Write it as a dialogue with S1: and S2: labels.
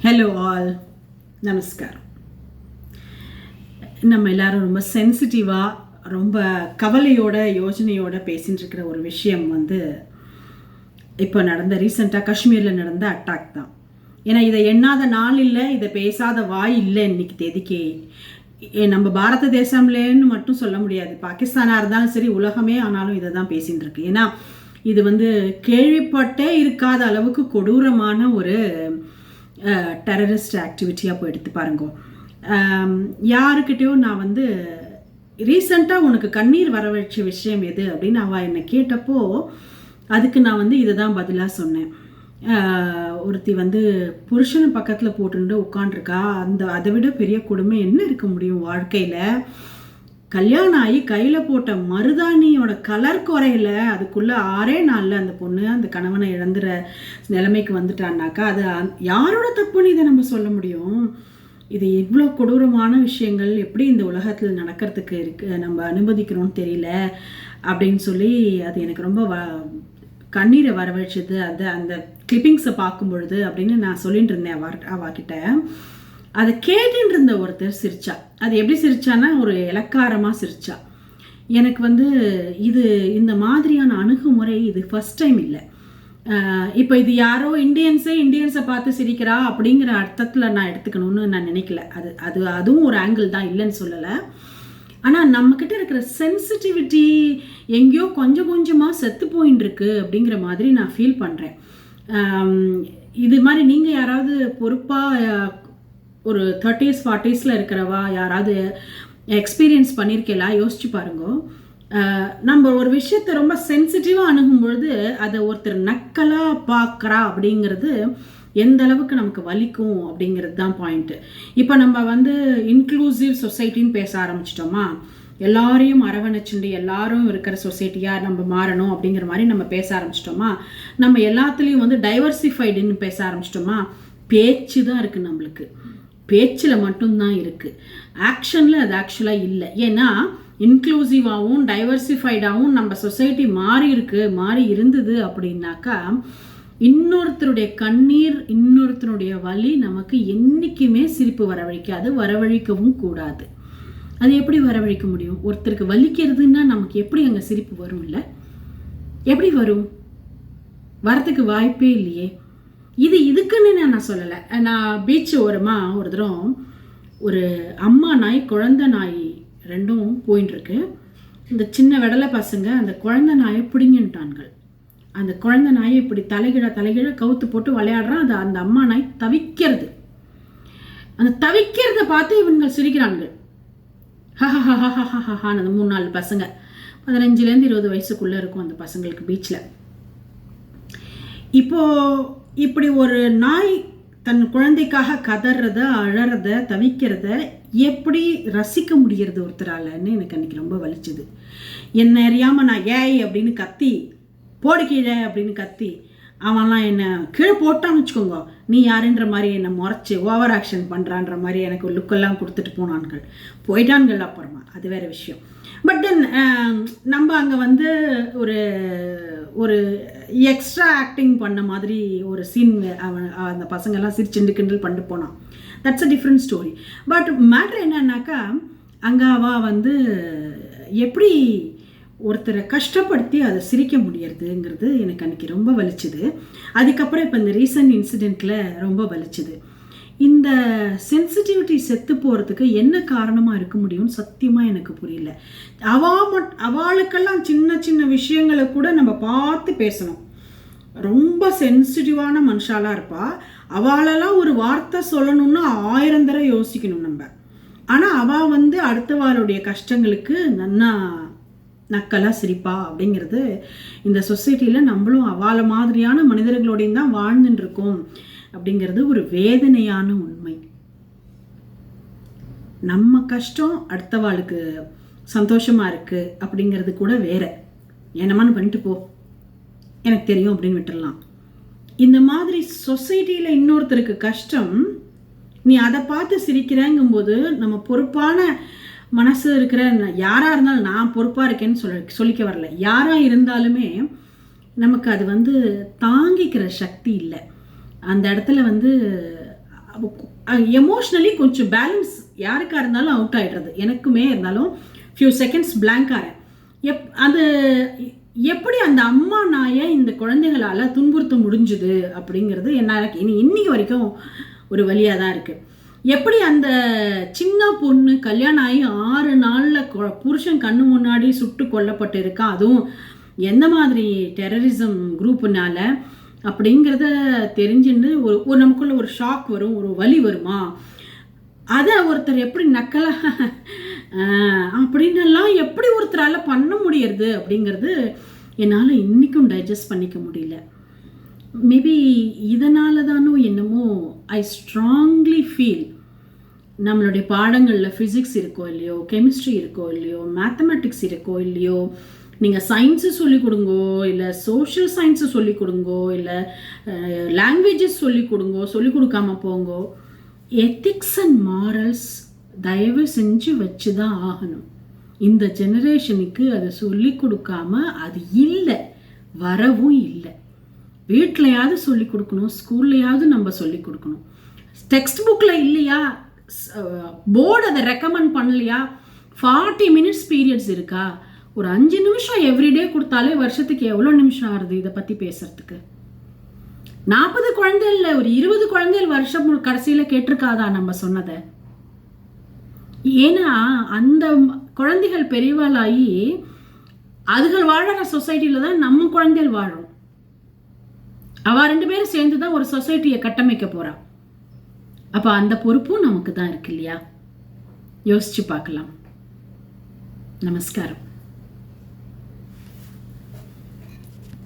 S1: Hello all நமஸ்காரம் நம்ம எல்லாரும் ரொம்ப சென்சிட்டிவாக ரொம்ப கவலையோட யோஜனையோட பேசிட்டு இருக்கிற ஒரு விஷயம் வந்து இப்போ நடந்த ரீசெண்டாக காஷ்மீரில் நடந்த அட்டாக் தான். ஏன்னா இதை எண்ணாத நாள் இல்லை இதை பேசாத வாய் இல்லை இன்னைக்கு தேதிக்கு. ஏ, நம்ம பாரத தேசம்லேன்னு மட்டும் சொல்ல முடியாது. பாகிஸ்தானாக இருந்தாலும் சரி உலகமே ஆனாலும் இதை தான் பேசின்னு இருக்கு ஏன்னா இது வந்து கேள்விப்பட்டே இருக்காத அளவுக்கு கொடூரமான ஒரு டெரரிஸ்ட் ஆக்டிவிட்டியாக போய் எடுத்து பாருங்க. யாருக்கிட்டேயும் நான் வந்து ரீசண்டாக உனக்கு கண்ணீர் வர வச்ச விஷயம் எது அப்படின்னு அவள் என்னை கேட்டப்போ அதுக்கு நான் வந்து இதை தான் பதிலாக சொன்னேன் ஒருத்தி வந்து புருஷன் பக்கத்தில் போட்டுட்டு உட்காண்டிருக்கா அந்த அதை விட பெரிய கொடுமை என்ன இருக்க முடியும் வாழ்க்கையில்? கல்யாணம் ஆகி கையில் போட்ட மருதாணியோட கலர் குறையில. அதுக்குள்ளே ஆறே நாளில் அந்த பொண்ணு அந்த கணவனை இழந்துற நிலைமைக்கு வந்துட்டான்னாக்கா அது யாரோட தப்புன்னு இதை நம்ம சொல்ல முடியும்? இது இவ்வளோ கொடூரமான விஷயங்கள் எப்படி இந்த உலகத்தில் நடக்கிறதுக்கு இருக்கு நம்ம அனுமதிக்கிறோம்னு தெரியல அப்படின்னு சொல்லி அது எனக்கு ரொம்ப வ கண்ணீரை வரவழைச்சது. அது அந்த கிளிப்பிங்ஸை பார்க்கும் பொழுது அப்படின்னு நான் சொல்லிட்டு இருந்தேன் அவ அவகிட்ட. அதை கேட்டுட்டு இருந்த ஒருத்தர் சிரிச்சா. அது எப்படி சிரிச்சான்னா ஒரு இலக்காரமாக சிரிச்சா. எனக்கு வந்து இது இந்த மாதிரியான அணுகுமுறை இது ஃபஸ்ட் டைம் இல்லை. இப்போ இது யாரோ இந்தியன்ஸே இந்தியன்ஸை பார்த்து சிரிக்கிறா அப்படிங்கிற அர்த்தத்தில் நான் எடுத்துக்கணும்னு நான் நினைக்கல. அது அது அதுவும் ஒரு ஆங்கிள் தான் இல்லைன்னு சொல்லலை. ஆனால் நம்மக்கிட்ட இருக்கிற சென்சிட்டிவிட்டி எங்கேயோ கொஞ்சம் கொஞ்சமாக செத்து போயின்னு இருக்கு அப்படிங்கிற மாதிரி நான் ஃபீல் பண்ணுறேன் இது மாதிரி நீங்கள் யாராவது பொறுப்பாக ஒரு தேர்ட்டிஸ் ஃபார்ட்டிஸில் இருக்கிறவா யாராவது எக்ஸ்பீரியன்ஸ் பண்ணியிருக்கேலா யோசிச்சு பாருங்க. நம்ம ஒரு விஷயத்தை ரொம்ப சென்சிட்டிவாக அணுகும் பொழுது அதை ஒருத்தர் நக்கலாக பார்க்குறா அப்படிங்கிறது எந்த அளவுக்கு நமக்கு வலிக்கும் அப்படிங்கிறது தான் பாயிண்ட்டு இப்போ நம்ம வந்து இன்க்ளூசிவ் சொசைட்டின்னு பேச ஆரம்பிச்சிட்டோமா? எல்லாரையும் அரவணைச்சுண்டு எல்லாரும் இருக்கிற சொசைட்டியாக நம்ம மாறணும் அப்படிங்கிற மாதிரி நம்ம பேச ஆரம்பிச்சிட்டோமா? நம்ம எல்லாத்துலேயும் வந்து டைவர்சிஃபைடுன்னு பேச ஆரம்பிச்சிட்டோமா? பேச்சு தான் இருக்குது நம்மளுக்கு. பேச்சில் மட்டும்தான் இருக்குது ஆக்ஷனில் அது ஆக்சுவலாக இல்லை. ஏன்னா இன்க்ளூசிவாகவும் டைவர்சிஃபைடாகவும் நம்ம சொசைட்டி மாறி இருக்கு மாறி இருந்தது அப்படின்னாக்கா இன்னொருத்தருடைய கண்ணீர் இன்னொருத்தருடைய வலி நமக்கு என்றைக்குமே சிரிப்பு வரவழைக்காது வரவழிக்கவும் கூடாது. அது எப்படி வரவழைக்க முடியும்? ஒருத்தருக்கு வலிக்கிறதுன்னா நமக்கு எப்படி அங்கே சிரிப்பு வரும் இல்லை எப்படி வரும்? வரத்துக்கு வாய்ப்பே இல்லையே. இது இதுக்குன்னு நான் சொல்லலை. நான் பீச் ஓரமாக ஒரு தரம் ஒரு அம்மா நாய் குழந்த நாய் ரெண்டும் போயின்ட்டுருக்கு இந்த சின்ன வெடலை பசங்க அந்த குழந்த நாயை பிடிங்கின்ட்டான்கள் அந்த குழந்த நாயை இப்படி தலைகிழ தலைகிழ கவுத்து போட்டு விளையாடுறான். அது அந்த அம்மா நாய் தவிக்கிறது. அந்த தவிக்கிறத பார்த்து இவங்க சிரிக்கிறான்கள். ஹஹஹஹஹஹஹான்னு அந்த மூணு நாலு பசங்க. பதினஞ்சுலேருந்து இருபது வயசுக்குள்ளே இருக்கும் அந்த பசங்களுக்கு பீச்சில் இப்போது இப்படி ஒரு நாய் தன் குழந்தைக்காக கதறத அழறத தவிக்கிறத எப்படி ரசிக்க முடியறது ஒருத்தராலன்னு எனக்கு அன்றைக்கி ரொம்ப வலிச்சுது. என்ன அறியாமல் நான் ஏய் அப்படின்னு கத்தி போடு கீழே அப்படின்னு கத்தி அவன்லாம் என்னை கீழே போட்டான்னு வச்சுக்கோங்க. நீ யாருன்ற மாதிரி என்னை முறைச்சி ஓவர் ஆக்ஷன் பண்ணுறான்ற மாதிரி எனக்கு லுக்கெல்லாம் கொடுத்துட்டு போனான்கள். போயிட்டான்கள் அப்புறமா. அது வேறு விஷயம். பட் தென் um, நம்ம அங்கே வந்து ஒரு ஒரு எக்ஸ்ட்ரா ஆக்டிங் பண்ண மாதிரி ஒரு சீன் அவன் அந்த பசங்கெல்லாம் சிரிச்சுண்டு கிண்டல் பண்ணிட்டு போனான். That's a different story but matter என்னன்னாக்கா அங்கே அவள் வந்து எப்படி ஒருத்தரை கஷ்டப்படுத்தி அதை சிரிக்க முடியறதுங்கிறது எனக்கு அன்றைக்கி ரொம்ப வலிச்சுது. அதுக்கப்புறம் இப்போ இந்த ரீசன்ட் இன்சிடெண்ட்டில் ரொம்ப வலிச்சுது. இந்த சென்சிட்டிவிட்டி செத்து போகிறதுக்கு என்ன காரணமாக இருக்க முடியும்னு சத்தியமாக எனக்கு புரியல. அவா மட் அவளுக்கெல்லாம் சின்ன சின்ன விஷயங்களை கூட நம்ம பார்த்து பேசணும். ரொம்ப சென்சிட்டிவான மனுஷாலாக இருப்பா. அவளெல்லாம் ஒரு வார்த்தை சொல்லணும்னு ஆயிரம் தடவை யோசிக்கணும் நம்ம. ஆனால் அவள் வந்து அடுத்தவாளுடைய கஷ்டங்களுக்கு நன்னா நக்கலாக சிரிப்பா அப்படிங்கிறது இந்த சொசைட்டியில் நம்மளும் அவளை மாதிரியான மனிதர்களோடையும் தான் வாழ்ந்துட்டு இருக்கோம். அப்படிங்கிறது ஒரு வேதனையான உண்மை. நம்ம கஷ்டம் அடுத்தவாளுக்கு சந்தோஷமாக இருக்குது அப்படிங்கிறது கூட வேற. என்னமான்னு பண்ணிட்டு போ. எனக்கு தெரியும் அப்படின்னு விட்டுடலாம் இந்த மாதிரி சொசைட்டியில் இன்னொருத்தருக்கு கஷ்டம் நீ அதை பார்த்து சிரிக்கிறேங்கும்போது நம்ம பொறுப்பான மனசு இருக்கிற யாராக இருந்தாலும் நான் பொறுப்பாக இருக்கேன்னு சொல்ல சொல்லிக்க வரல. யாராக இருந்தாலுமே நமக்கு அது வந்து தாங்கிக்கிற சக்தி இல்லை. அந்த இடத்துல வந்து எமோஷ்னலி கொஞ்சம் பேலன்ஸ் யாருக்காக இருந்தாலும் அவுட் ஆகிடுறது எனக்குமே இருந்தாலும் ஃபியூ செகண்ட்ஸ் பிளாங்காரேன் எப் அது எப்படி அந்த அம்மா நாயை இந்த குழந்தைகளால் துன்புறுத்த முடிஞ்சுது அப்படிங்கிறது என்னால் இனி இன்னைக்கு வரைக்கும் ஒரு வழியாக தான் இருக்குது எப்படி அந்த சின்ன பொண்ணு கல்யாணம் ஆகி ஆறு நாளில் புருஷன் கண்ணு முன்னாடி சுட்டு கொல்லப்பட்டு இருக்கா? அதுவும் எந்த மாதிரி டெரரிசம் குரூப்புனால அப்படிங்கிறத தெரிஞ்சுன்னு ஒரு ஒரு நமக்குள்ள ஒரு ஷாக் வரும் ஒரு வலி வருமா? அதை ஒருத்தர் எப்படி நக்கலா அப்படின்னெல்லாம் எப்படி ஒருத்தரால் பண்ண முடியறது அப்படிங்கிறது என்னால் இன்றைக்கும் டைஜஸ்ட் பண்ணிக்க முடியல. மேபி இதனால தானோ என்னமோ ஐ ஸ்ட்ராங்லி ஃபீல் நம்மளுடைய பாடங்களில் ஃபிசிக்ஸ் இருக்கோ இல்லையோ கெமிஸ்ட்ரி இருக்கோ இல்லையோ மேத்தமெட்டிக்ஸ் இருக்கோ இல்லையோ நீங்கள் சயின்ஸு சொல்லிக் கொடுங்கோ இல்லை சோஷியல் சயின்ஸு சொல்லிக் கொடுங்கோ இல்லை லாங்குவேஜஸ் சொல்லிக் கொடுங்கோ சொல்லிக் கொடுக்காம போங்கோ எத்திக்ஸ் அண்ட் மாரல்ஸ் தயவு செஞ்சு வச்சு தான் ஆகணும். இந்த ஜெனரேஷனுக்கு அதை சொல்லி கொடுக்காம அது இல்லை வரவும் இல்லை. வீட்லையாவது சொல்லி கொடுக்கணும் ஸ்கூல்லையாவது நம்ம சொல்லி கொடுக்கணும். டெக்ஸ்ட் புக்கில் இல்லையா போர்டு அதை ரெக்கமெண்ட் பண்ணலையா? ஃபார்ட்டி மினிட்ஸ் பீரியட்ஸ் இருக்கா? ஒரு அஞ்சு நிமிஷம் எவ்ரிடே கொடுத்தாலே வருஷத்துக்கு எவ்வளோ நிமிஷம் ஆகுது இதை பற்றி பேசுறதுக்கு? நாற்பது குழந்தைகள் ஒரு இருபது குழந்தைகள் வருஷம் கடைசியில் கேட்டிருக்காதா நம்ம சொன்னதை? ஏன்னா அந்த குழந்தைகள் பெரியவாளாகி அதுகள் வாழற சொசைட்டியில் தான் நம்ம குழந்தைகள் வாழும். அவ ரெண்டு பேரும் சேர்ந்து தான் ஒரு சொசைட்டியை கட்டமைக்க போகிறான் அப்போ அந்த பொறுப்பும் நமக்கு தான் இருக்கு இல்லையா? யோசிச்சு பார்க்கலாம். நமஸ்காரம்.